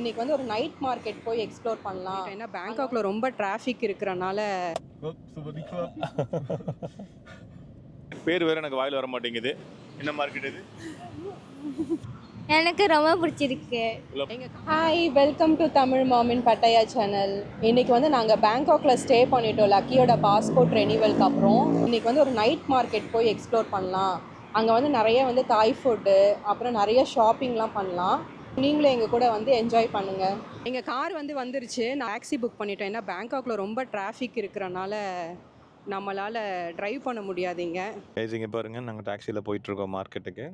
இன்னைக்கு வந்து ஒரு நைட் மார்க்கெட் போய் எக்ஸ்ப்ளோர் பண்ணலாம். ஏன்னா பேங்காக்ல ரொம்ப டிராஃபிக் இருக்கிறனால பேர் வேற எனக்கு வாயில் வர மாட்டேங்குது என்ன மார்க்கெட் இது? எனக்கு ரொம்ப பிடிச்சிருக்கு. ஹாய் வெல்கம் டு தமிழ் மாமின் பட்டையா சேனல் இன்னைக்கு வந்து நாங்கள் பேங்காக்ல ஸ்டே பண்ணிட்டோம். லக்கியோட பாஸ்போர்ட் ரெனிவலுக்கு அப்புறம். இன்னைக்கு வந்து ஒரு நைட் மார்க்கெட் போய் எக்ஸ்ப்ளோர் பண்ணலாம். அங்கே வந்து நிறைய வந்து தாய் ஃபுட்டு அப்புறம் நிறைய ஷாப்பிங்லாம் பண்ணலாம். நீங்களும் எங்கள் கூட வந்து என்ஜாய் பண்ணுங்கள் எங்கள் கார் வந்து வந்துருச்சு. நான் டாக்ஸி புக் பண்ணிட்டேன் ஏன்னா பேங்காக்ல ரொம்ப டிராஃபிக் இருக்கிறனால நம்மளால் டிரைவ் பண்ண முடியாதுங்க. கைஸ் பாருங்கள் நாங்கள் டாக்ஸியில் போயிட்டுருக்கோம் மார்க்கெட்டுக்கு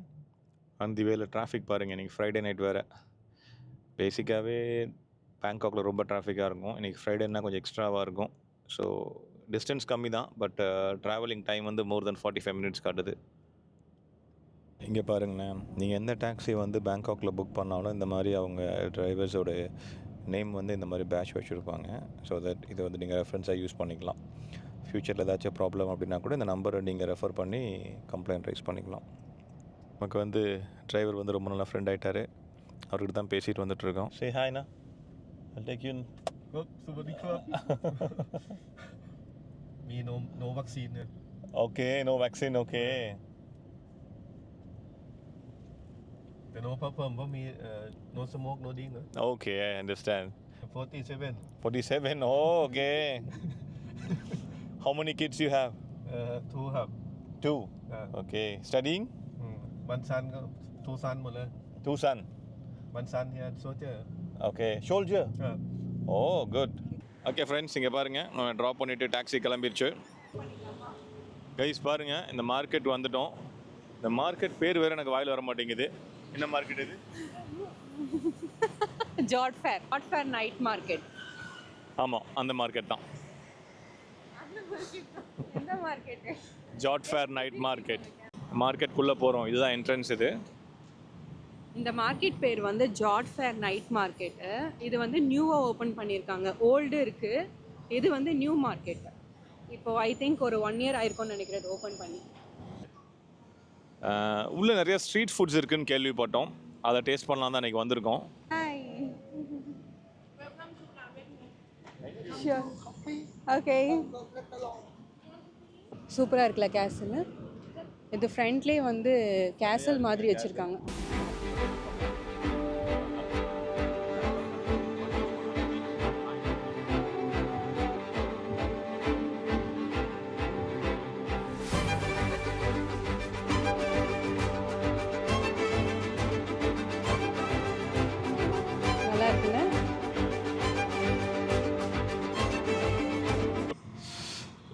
அந்த வேல டிராஃபிக் பாருங்கள் இன்றைக்கி ஃப்ரைடே நைட் வேறு. பேசிக்காகவே பேங்காக்கில் ரொம்ப டிராஃபிக்காக இருக்கும். இன்றைக்கி ஃப்ரைடேனா கொஞ்சம் எக்ஸ்ட்ராவாக இருக்கும். ஸோ டிஸ்டன்ஸ் கம்மி தான் பட் ட்ராவலிங் டைம் வந்து more than forty five minutes காட்டுது. இங்கே பாருங்களேன். நீங்கள் எந்த டாக்ஸி வந்து பேங்காக்கில் புக் பண்ணாலும் இந்த மாதிரி அவங்க டிரைவர்ஸோட நேம் வந்து இந்த மாதிரி பேட்ச் வச்சுருப்பாங்க. ஸோ தட் இதை வந்து நீங்கள் ரெஃபரன்ஸாக யூஸ் பண்ணிக்கலாம். ஃப்யூச்சரில் ஏதாச்சும் ப்ராப்ளம் அப்படின்னா கூட இந்த நம்பரை நீங்கள் ரெஃபர் பண்ணி கம்ப்ளைண்ட் ரைஸ் பண்ணிக்கலாம். நமக்கு வந்து டிரைவர் வந்து ரொம்ப நல்லா ஃப்ரெண்ட் ஆகிட்டார் அவர்கிட்ட தான் பேசிட்டு வந்துட்டு இருக்கோம். சரி ஹாய்ண்ணா take you me no no okay no vaccine okay แต่โนเพิ่มเพิ่มเพราะมีเอ่อโนสโมกโนดิ้งเหรอ okay I understand 47 47 oh okay how many kids you have เอ่อทูครับ two อ่า okay studying อืมวันซันก็ทูซันหมดเลย two son วันซันเฮียโซเจอร์ okay soldier ครับ oh good okay friends இங்கே பாருங்கள் நான் ட்ராப் பண்ணிவிட்டு taxi கிளம்பிருச்சு guys பாருங்கள் இந்த market வந்துட்டோம் இந்த market பேர் வேறு எனக்கு வாயில் வர மாட்டேங்குது என்ன மார்க்கெட் இது? Jodd Fair Jodd Fair night market ஆமாம் அந்த மார்க்கெட் தான். எந்த market Jodd Fair night market மார்க்கெட்குள்ளே போகிறோம் இதுதான் என்ட்ரன்ஸ் இது. இந்த மார்க்கெட் பேர் வந்து ஜாட் ஃபேர் நைட் மார்க்கெட்டு இது வந்து நியூவாக ஓப்பன் பண்ணியிருக்காங்க ஓல்டு இருக்குது இது வந்து நியூ மார்க்கெட் இப்போ ஐ திங்க் ஒரு ஒன் இயர் ஆயிருக்கும்னு நினைக்கிறேன் ஓப்பன் பண்ணி. உள்ள நிறைய ஸ்ட்ரீட் ஃபுட்ஸ் இருக்குன்னு கேள்விப்பட்டோம். அதை டேஸ்ட் பண்ணலாம் தான் இன்றைக்கி வந்திருக்கோம். ஓகே சூப்பராக இருக்குல்ல கேசல் இது ஃப்ரண்ட்லேயே வந்து கேசல் மாதிரி வச்சுருக்காங்க.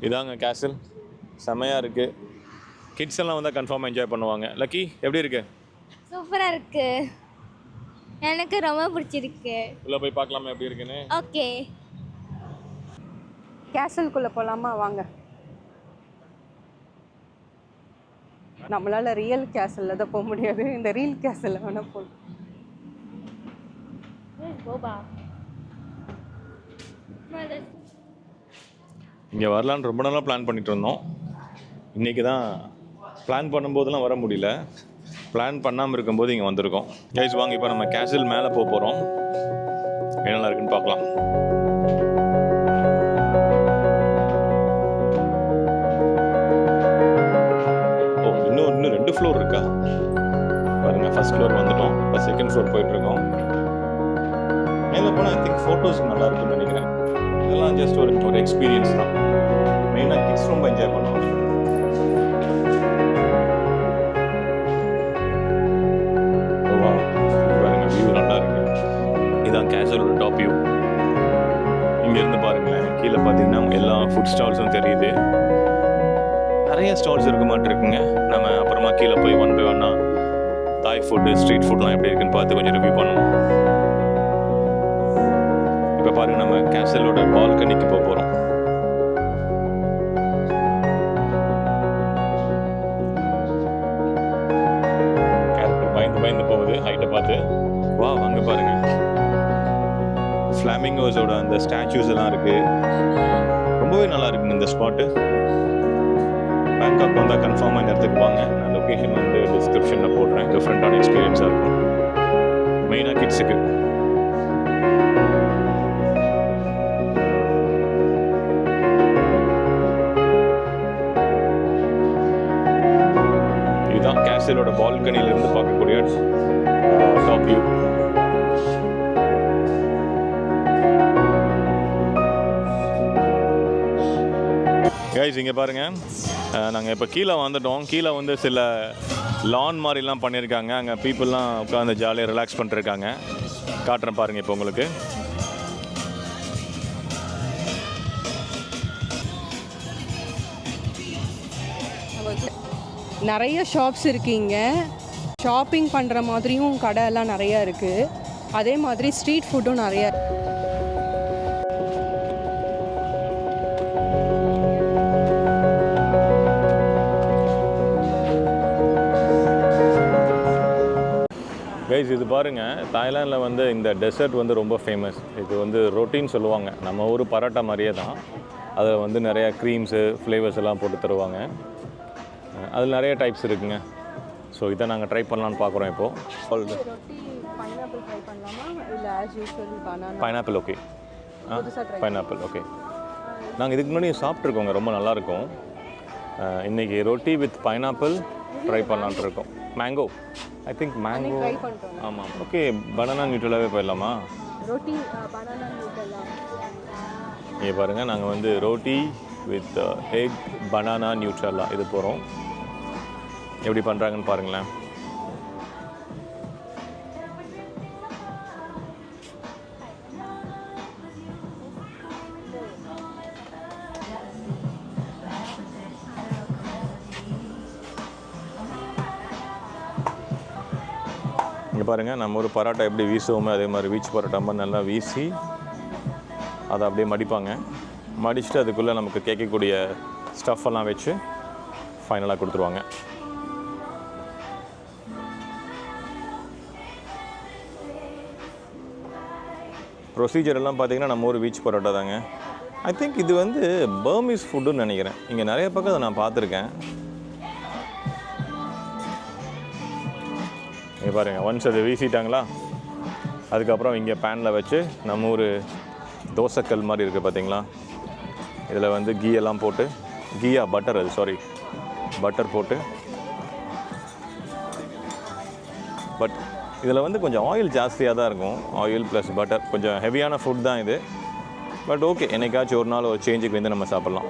இதாங்க கேசல் செமையாக இருக்குது கிட்ஸ் எல்லாம் வந்தால் கன்ஃபார்மாக என்ஜாய் பண்ணுவாங்க. லக்கி எப்படி இருக்கு? சூப்பராக இருக்கு. எனக்கு ரொம்ப பிடிச்சிருக்கு. உள்ளே போய் பார்க்கலாமா எப்படி இருக்குன்னு? ஓகே கேசல்குள்ளே போகலாமா வாங்க. நம்மளால் ரியல் கேசலில் தான் போக முடியாது. இந்த ரீல் கேசலில் வேணால் போகலாம் போபா இங்கே வரலான்னு ரொம்ப நாளாக பிளான் பண்ணிட்டு இருந்தோம். இன்றைக்கி தான் பிளான் பண்ணும்போதெல்லாம் வர முடியல. பிளான் பண்ணாமல் இருக்கும்போது இங்கே வந்திருக்கோம். கைஸ் வாங்க இப்போ நம்ம கேஷுவல் மேலே போக போகிறோம் என்னெல்லாம் இருக்குன்னு பார்க்கலாம். ஓ இன்னும் இன்னும் ரெண்டு ஃப்ளோர் இருக்கா? பாருங்க ஃபர்ஸ்ட் ஃப்ளோர் வந்துட்டோம். இப்போ செகண்ட் ஃப்ளோர் போயிட்டு இருக்கோம். மேலே போனால் ஐ திங்க் ஃபோட்டோஸ் நல்லா இருக்கும்னு நினைக்கிறேன். இதெல்லாம் ஜஸ்ட் ஒரு ஒரு எக்ஸ்பீரியன்ஸ் தான். மெயினாக கிட்ஸ் ரொம்ப என்ஜாய் பண்ணுவாங்க. ஓ, பாருங்க வியூ நல்லா இருக்கு. இதான் கேசலோட டாப் வியூ இங்கேருந்து பாருங்களேன் கீழே பார்த்தீங்கன்னா எல்லா ஃபுட் ஸ்டால்ஸும் தெரியுது. நிறைய ஸ்டால்ஸ் இருக்க மாட்டிருக்குங்க நம்ம அப்புறமா கீழே போய் ஒன் பை ஒன்னா தாய் ஃபுட்டு ஸ்ட்ரீட் ஃபுட்லாம் எப்படி இருக்குன்னு பார்த்து கொஞ்சம் ரிவ்யூ பண்ணுவோம். இப்போ பாருங்க நம்ம கேசலோட பால்கனிக்கு போக போகிறோம் கேரக்டர் பயந்து பயந்து போகுது. ஹைட்டை பார்த்து. வா வாங்க பாருங்க. ஃப்ளாமிங்கோஸோட அந்த ஸ்டாச்சூஸ் எல்லாம் இருக்கு. ரொம்பவே நல்லா இருக்குங்க இந்த ஸ்பாட்டு பேங்காக் வந்தால் கன்ஃபார்மாக இந்த இடத்துக்கு வாங்க. நான் லொக்கேஷன் வந்து டிஸ்கிரிப்ஷனில் போடுறேன். டிஃப்ரெண்ட்டான எக்ஸ்பீரியன்ஸாக இருக்கும். மெயினாக கிட்ஸுக்கு கைஸ் இங்கே பாருங்கள் நாங்கள் இப்போ கீழே வந்துட்டோம். கீழே வந்து சில லான் மாதிரிலாம் பண்ணியிருக்காங்க. அங்கே பீப்புளெலாம் உட்காந்து ஜாலியாக ரிலாக்ஸ் பண்ணிருக்காங்க. காட்டுறேன் பாருங்கள் இப்போ உங்களுக்கு. நிறைய ஷாப்ஸ் இருக்கீங்க. ஷாப்பிங் பண்ணுற மாதிரியும் கடை எல்லாம் நிறையா இருக்குது அதே மாதிரி ஸ்ட்ரீட் ஃபுட்டும் நிறைய கைஸ் இது பாருங்கள் தாய்லாந்தில் வந்து இந்த டெசர்ட் வந்து ரொம்ப ஃபேமஸ் இது வந்து ரொட்டின்னு சொல்லுவாங்க. நம்ம ஊர் பரோட்டா மாதிரியே தான். அதில் வந்து நிறையா க்ரீம்ஸு ஃப்ளேவர்ஸ் எல்லாம் போட்டு தருவாங்க. அதில் நிறைய டைப்ஸ் இருக்குங்க. ஸோ இதை நாங்கள் ட்ரை பண்ணலான்னு பார்க்குறோம் இப்போது பைனாப்பிள் ஓகே பைனாப்பிள் ஓகே நாங்கள் இதுக்கு முன்னாடி சாப்பிட்ருக்கோங்க ரொம்ப நல்லாயிருக்கும் இன்றைக்கி ரொட்டி வித் பைனாப்பிள் ட்ரை பண்ணலான்ட்டு இருக்கோம் மேங்கோ ஐ திங்க் மேங்கோ ஆமாம். ஓகே பனானா நியூட்ரலாகவே போயிடலாமா? ரொட்டி இங்கே பாருங்கள் நாங்கள் வந்து ரோட்டி வித் எக் பனானா நியூட்ரல்லா இது போகிறோம் எப்படி பண்ணுறாங்கன்னு பாருங்களேன். இங்கே பாருங்கள் நம்ம ஒரு பரோட்டா எப்படி வீசுவோமோ அதே மாதிரி வீச்சு பரோட்டா மாதிரி நல்லா வீசி அதை அப்படியே மடிப்பாங்க. மடிச்சுட்டு அதுக்குள்ளே நமக்கு கேட்கக்கூடிய ஸ்டஃப்பெல்லாம் வச்சு ஃபைனலாக கொடுத்துருவாங்க. ப்ரொசீஜர் எல்லாம் பார்த்தீங்கன்னா நம்ம ஊர் பீச் பரோட்டா தாங்க. ஐ திங்க் இது வந்து பர்மீஸ் ஃபுட்டுன்னு நினைக்கிறேன். இங்கே நிறைய பக்கம் அதை நான் பார்த்துருக்கேன். இங்கே பாருங்கள் ஒன்ஸ் அது வீசிட்டாங்களா? அதுக்கப்புறம் இங்கே பேனில் வச்சு நம்ம ஊர் தோசைக்கல் மாதிரி இருக்குது பார்த்தீங்களா இதில் வந்து கீ எல்லாம் போட்டு கீயா பட்டர் அது சாரி பட்டர் போட்டு. பட் இதில் வந்து கொஞ்சம் ஆயில் ஜாஸ்தியாக தான் இருக்கும். ஆயில் ப்ளஸ் பட்டர் கொஞ்சம் ஹெவியான ஃபுட் தான் இது. பட் ஓகே என்னைக்காச்சும் ஒரு நாள் ஒரு சேஞ்சுக்கு வந்து நம்ம சாப்பிட்லாம்.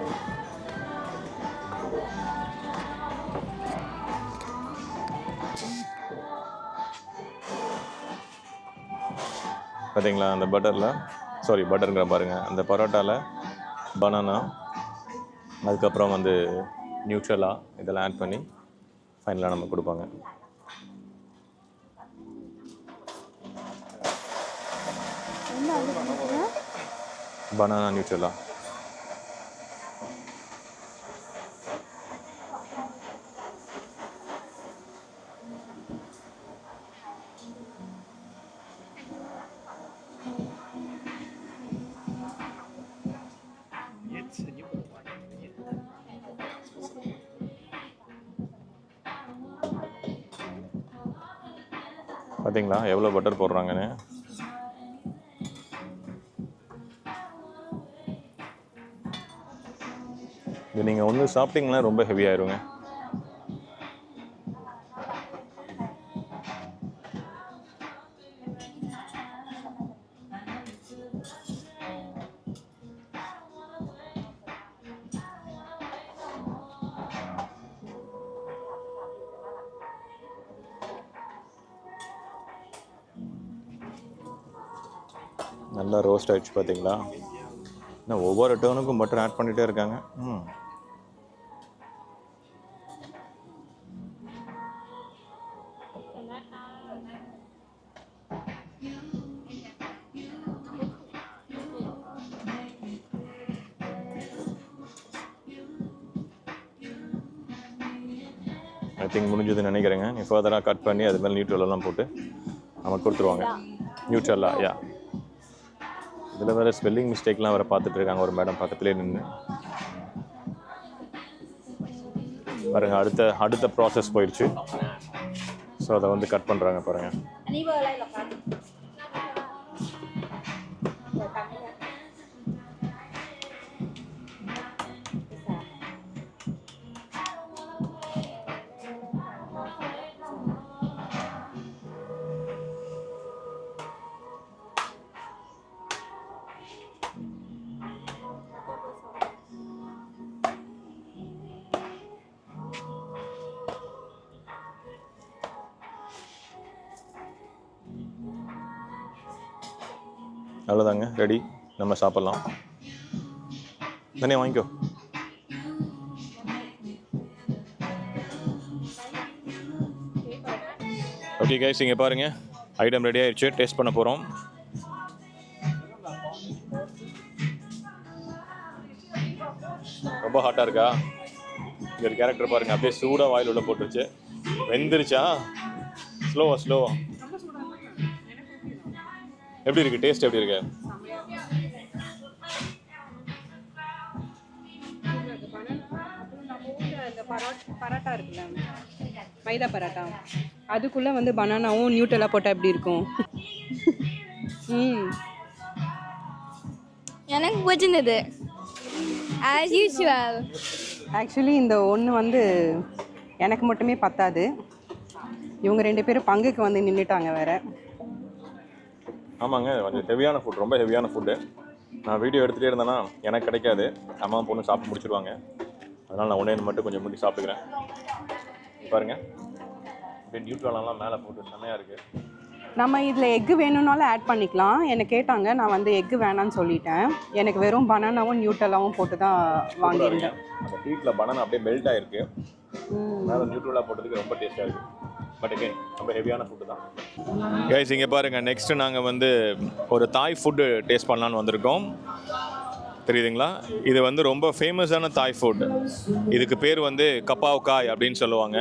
பார்த்தீங்களா? அந்த பட்டரில்? சாரி பட்டருங்கிற பாருங்கள் அந்த பரோட்டாவில் பனானா அதுக்கப்புறம் வந்து நியூட்ரலா இதெல்லாம் ஆட் பண்ணி ஃபைனலாக நம்ம கொடுப்பாங்க. பனானா நியூட்ரலா பார்த்தீங்களா எவ்வளோ பட்டர் போடுறாங்கன்னு? இது நீங்கள் ஒன்று சாப்பிட்டீங்கன்னா ரொம்ப ஹெவியாயிருங்க நல்லா ரோஸ்ட் ஆயிடுச்சு பார்த்தீங்களா இன்னும் ஒவ்வொரு டேர்னுக்கும் பட்டர் ஆட் பண்ணிகிட்டே இருக்காங்க. ம். ஐ திங்க் முடிஞ்சதுன்னு நினைக்கிறேங்க. நீ ஃபர்தராக கட் பண்ணி அது மேலே நியூட்ரல் எல்லாம் போட்டு நமக்கு கொடுத்துருவாங்க. நியூட்ரல்லா யா இதில் வேறு ஸ்பெல்லிங் மிஸ்டேக்லாம் வேறு பார்த்துட்ருக்காங்க ஒரு மேடம் பக்கத்துலேயே நின்று பாருங்க அடுத்த அடுத்த ப்ராசஸ் போயிடுச்சு. ஸோ அதை வந்து கட் பண்ணுறாங்க பாருங்க. அவ்வளோதாங்க ரெடி நம்ம சாப்பிட்லாம். தானே வாங்கிக்கோ. ஓகே கைஸ் இங்கே பாருங்கள் ஐட்டம் ரெடி ஆயிடுச்சு டேஸ்ட் பண்ண போகிறோம் ரொம்ப ஹாட்டாக இருக்கா? இங்கே ஒரு கேரக்டர் பாருங்கள் அப்படியே சூடாக வாயில் உள்ள போட்டுருச்சு. வெந்துருச்சா? ஸ்லோவா ஸ்லோவா எப்படி இருக்கு? டேஸ்ட் எப்படி இருக்கு? இந்த பரோட்டா இருக்குல்ல மைதா பரோட்டா. அதுக்குள்ளே வந்து பனானாவும் நியூட்டெல்லாம் போட்டால் எப்படி இருக்கும்? ம். எனக்கு பிடிச்சிருந்தது. ஆஸ் யூஷுவல் ஆக்சுவலி இந்த ஒன்று வந்து எனக்கு மட்டுமே பத்தாது. இவங்க ரெண்டு பேரும் பங்குக்கு வந்து நின்றுட்டாங்க வேற. ஆமாங்க கொஞ்சம் ஹெவியான ஃபுட் ரொம்ப ஹெவியான ஃபுட்டு நான் வீடியோ எடுத்துகிட்டே இருந்தேன்னா எனக்கு கிடைக்காது. அம்மா பொண்ணு சாப்பிட்டு முடிச்சிருவாங்க. அதனால் நான் ஒன்றே மட்டும் கொஞ்சம் முடி சாப்பிட்டுக்கிறேன். பாருங்க. அப்படியே நியூட்ரலாம் மேலே போட்டு செம்மையாக இருக்குது நம்ம இதில் எக்கு வேணும்னாலும் ஆட் பண்ணிக்கலாம். என்னை கேட்டாங்க நான் வந்து எக்கு வேணான்னு சொல்லிட்டேன். எனக்கு வெறும் பனானாவும் நியூட்டலாவும் போட்டு தான் வாங்கியிருந்தேன். அந்த ஹீட்டில் பனானா அப்படியே மெல்ட் ஆயிருக்கு. ம். மேலே நியூட்ரலாக போட்டதுக்கு ரொம்ப டேஸ்ட்டாக இருக்குது பட் again ரொம்ப ஹெவியான ஃபுட்டு தான். கைஸ் இங்கே பாருங்கள் நெக்ஸ்ட்டு நாங்கள் வந்து ஒரு தாய் ஃபுட்டு டேஸ்ட் பண்ணலான்னு வந்திருக்கோம். தெரியுதுங்களா? இது வந்து ரொம்ப ஃபேமஸான தாய் ஃபுட் இதுக்கு பேர் வந்து கப்பாவ் காய் அப்படின்னு சொல்லுவாங்க.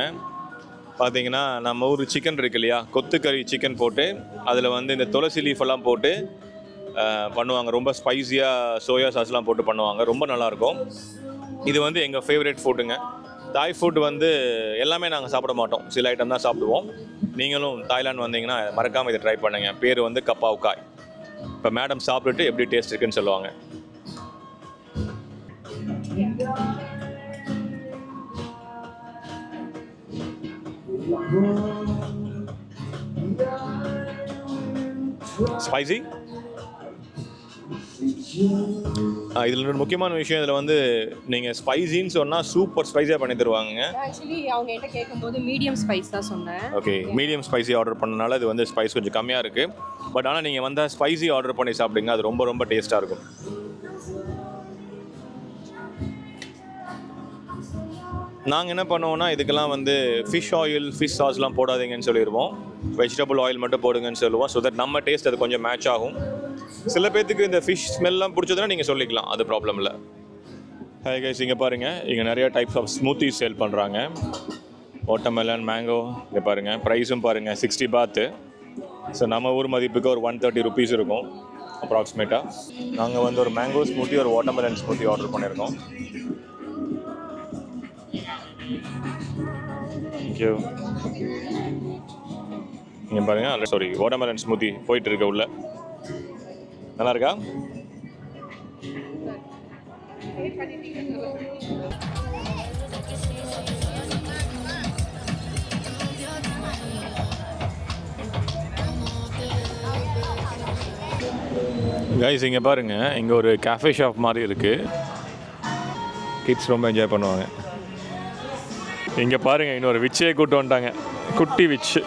பார்த்தீங்கன்னா நம்ம ஊர் சிக்கன் இருக்கு இல்லையா? கொத்துக்கறி சிக்கன் போட்டு அதில் வந்து இந்த துளசி லீஃப் எல்லாம் போட்டு பண்ணுவாங்க. ரொம்ப ஸ்பைஸியாக சோயா சாஸ்லாம் போட்டு பண்ணுவாங்க. ரொம்ப நல்லாயிருக்கும் இது வந்து எங்கள் ஃபேவரட் ஃபுட்டுங்க தாய் ஃபுட் வந்து எல்லாமே நாங்கள் சாப்பிட மாட்டோம். சில ஐட்டம் தான் சாப்பிடுவோம். நீங்களும் தாய்லாந்து வந்தீங்கன்னா மறக்காமல் இதை ட்ரை பண்ணுங்க. பேர் வந்து கப்பாவ் காய் இப்போ மேடம் சாப்பிட்டுட்டு எப்படி டேஸ்ட் இருக்குன்னு சொல்லுவாங்க. ஸ்பைசி இதில் இன்னொரு முக்கியமான விஷயம். இதில் வந்து நீங்கள் ஸ்பைசின்னு சொன்னால் சூப்பர் ஸ்பைஸியாக பண்ணி தருவாங்க ஆக்சுவலி அவங்க கிட்ட கேட்கும்போது மீடியம் ஸ்பைஸ் தான் சொன்னேன். ஓகே மீடியம் ஸ்பைசி ஆர்டர் பண்ணனால இது வந்து ஸ்பைஸ் கொஞ்சம் கம்மியாக இருக்குது பட் ஆனால் நீங்கள் வந்தால் ஸ்பைசி ஆர்டர் பண்ணி சாப்பிடுங்க. அது ரொம்ப ரொம்ப டேஸ்ட்டாக இருக்கும். நாங்கள் என்ன பண்ணுவோம்னா இதுக்கெல்லாம் வந்து ஃபிஷ் ஆயில் ஃபிஷ் சாஸ்லாம் போடாதீங்கன்னு சொல்லிடுவோம் வெஜிடபிள் ஆயில் மட்டும் போடுங்கன்னு சொல்லுவோம். ஸோ தட் நம்ம டேஸ்ட் அது கொஞ்சம் மேட்ச் ஆகும். சில பேர்த்துக்கு இந்த ஃபிஷ் ஸ்மெல்லாம் பிடிச்சதுன்னா நீங்கள் சொல்லிக்கலாம் அது ப்ராப்ளம் இல்லை. ஹாய் கைஸ் இங்கே பாருங்கள் இங்கே நிறைய டைப்ஸ் ஆஃப் ஸ்மூத்திஸ் சேல் பண்ணுறாங்க வாட்டர்மெலன் மேங்கோ இங்கே பாருங்கள் ப்ரைஸும் பாருங்கள் சிக்ஸ்டி பாத்து ஸோ நம்ம ஊர் மதிப்புக்கு ஒரு ஒன் தேர்ட்டி ருபீஸ் இருக்கும் அப்ராக்சிமேட்டாக நாங்கள் வந்து ஒரு மேங்கோ ஸ்மூத்தி ஒரு வாட்டர்மெலன் ஸ்மூத்தி ஆர்டர் பண்ணியிருக்கோம். தேங்க்யூ இங்கே பாருங்கள் சாரி வாட்டர்மெலன் ஸ்மூத்தி போயிட்டு உள்ளே உள்ள. நல்லா இருக்கா கைஸ் இங்கே பாருங்க. இங்கே ஒரு கேஃபே ஷாப் மாதிரி இருக்குது கிட்ஸ் ரொம்ப என்ஜாய் பண்ணுவாங்க. இங்கே பாருங்க இன்னொரு விச்சையை கூப்பிட்டு வந்துட்டாங்க. குட்டி விச்சு